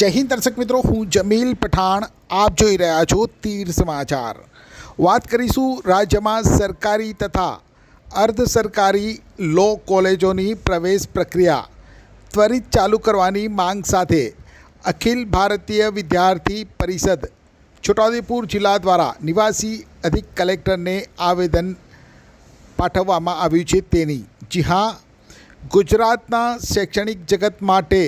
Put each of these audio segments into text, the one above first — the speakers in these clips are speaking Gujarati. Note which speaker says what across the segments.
Speaker 1: જય હિન્દ દર્શક મિત્રો, હું જમીલ પઠાણ, આપ જોઈ રહ્યા છો તીર સમાચાર. વાત કરીશું રાજ્યમાં સરકારી તથા અર્ધ સરકારી લો કોલેજોની પ્રવેશ પ્રક્રિયા. ત્વરિત ચાલુ કરવાની માંગ સાથે અખિલ ભારતીય વિદ્યાર્થી પરિષદ, છોટાઉદેપુર જિલ્લા દ્વારા નિવાસી અધિક કલેક્ટરને આવેદન પાઠવવામાં આવ્યું છે તેની. જી હા, ગુજરાતના શૈક્ષણિક જગત માટે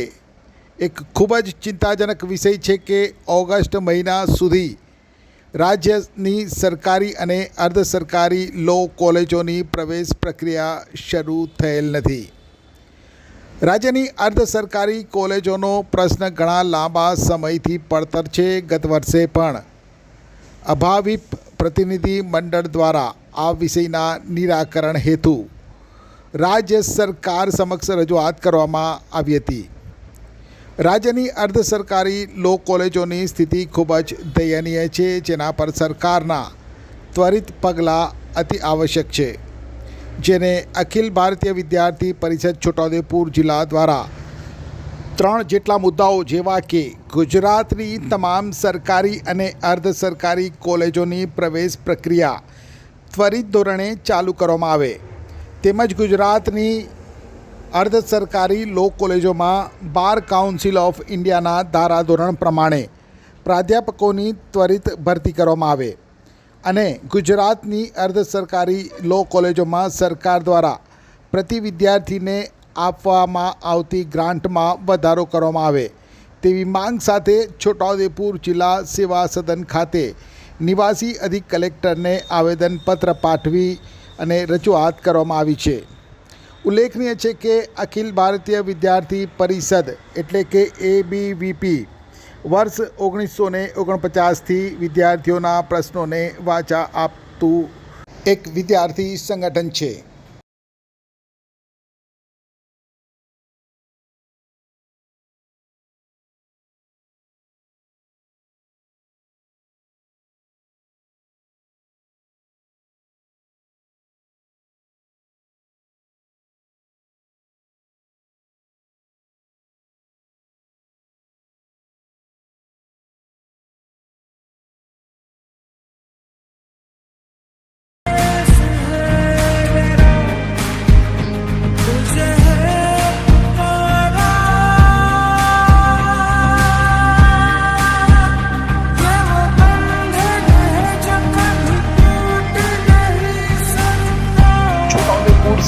Speaker 1: એક ખૂબ જ ચિંતાજનક વિષય છે કે ઓગસ્ટ મહિના સુધી રાજ્યની સરકારી અને અર્ધ સરકારી લો કોલેજોની પ્રવેશ પ્રક્રિયા શરૂ થયેલ નથી. રાજ્યની અર્ધ સરકારી કોલેજોનો પ્રશ્ન ઘણા લાંબા સમયથી પડતર છે. ગત વર્ષે પણ અભાવિપ પ્રતિનિધિ મંડળ દ્વારા આ વિષયના નિરાકરણ હેતુ રાજ્ય સરકાર સમક્ષ રજૂઆત કરવામાં આવી હતી. રાજ્યની અર્ધ સરકારી લો કોલેજોની સ્થિતિ ખૂબ જ દયનીય છે, જેના પર સરકારના ત્વરિત પગલાં અતિ આવશ્યક છે. જેને અખિલ ભારતીય વિદ્યાર્થી પરિષદ છોટાઉદેપુર જિલ્લા દ્વારા ત્રણ જેટલા મુદ્દાઓ જેવા કે ગુજરાતની તમામ સરકારી અને અર્ધ સરકારી કોલેજોની પ્રવેશ પ્રક્રિયા ત્વરિત ધોરણે ચાલુ કરવામાં આવે, તેમજ ગુજરાતની અર્ધ સરકારી લો કોલેજોમાં બાર કાઉન્સિલ ઓફ ઇન્ડિયાના ધારાધોરણ પ્રમાણે પ્રાધ્યાપકોની ત્વરિત ભરતી કરવામાં આવે અને ગુજરાતની અર્ધ સરકારી લો કોલેજોમાં સરકાર દ્વારા પ્રતિ વિદ્યાર્થીને આપવામાં આવતી ગ્રાન્ટમાં વધારો કરવામાં આવે તેવી માંગ સાથે છોટાઉદેપુર જિલ્લા સેવા સદન ખાતે નિવાસી અધિક કલેક્ટરને આવેદનપત્ર પાઠવી અને રજૂઆત કરવામાં આવી છે. ઉલ્લેખનીય છે કે અખિલ ભારતીય વિદ્યાર્થી પરિષદ એટલે કે એબીવીપી વર્ષ ઓગણીસો ને ઓગણપચાસથી વિદ્યાર્થીઓના પ્રશ્નોને વાચા આપતું એક વિદ્યાર્થી સંગઠન છે.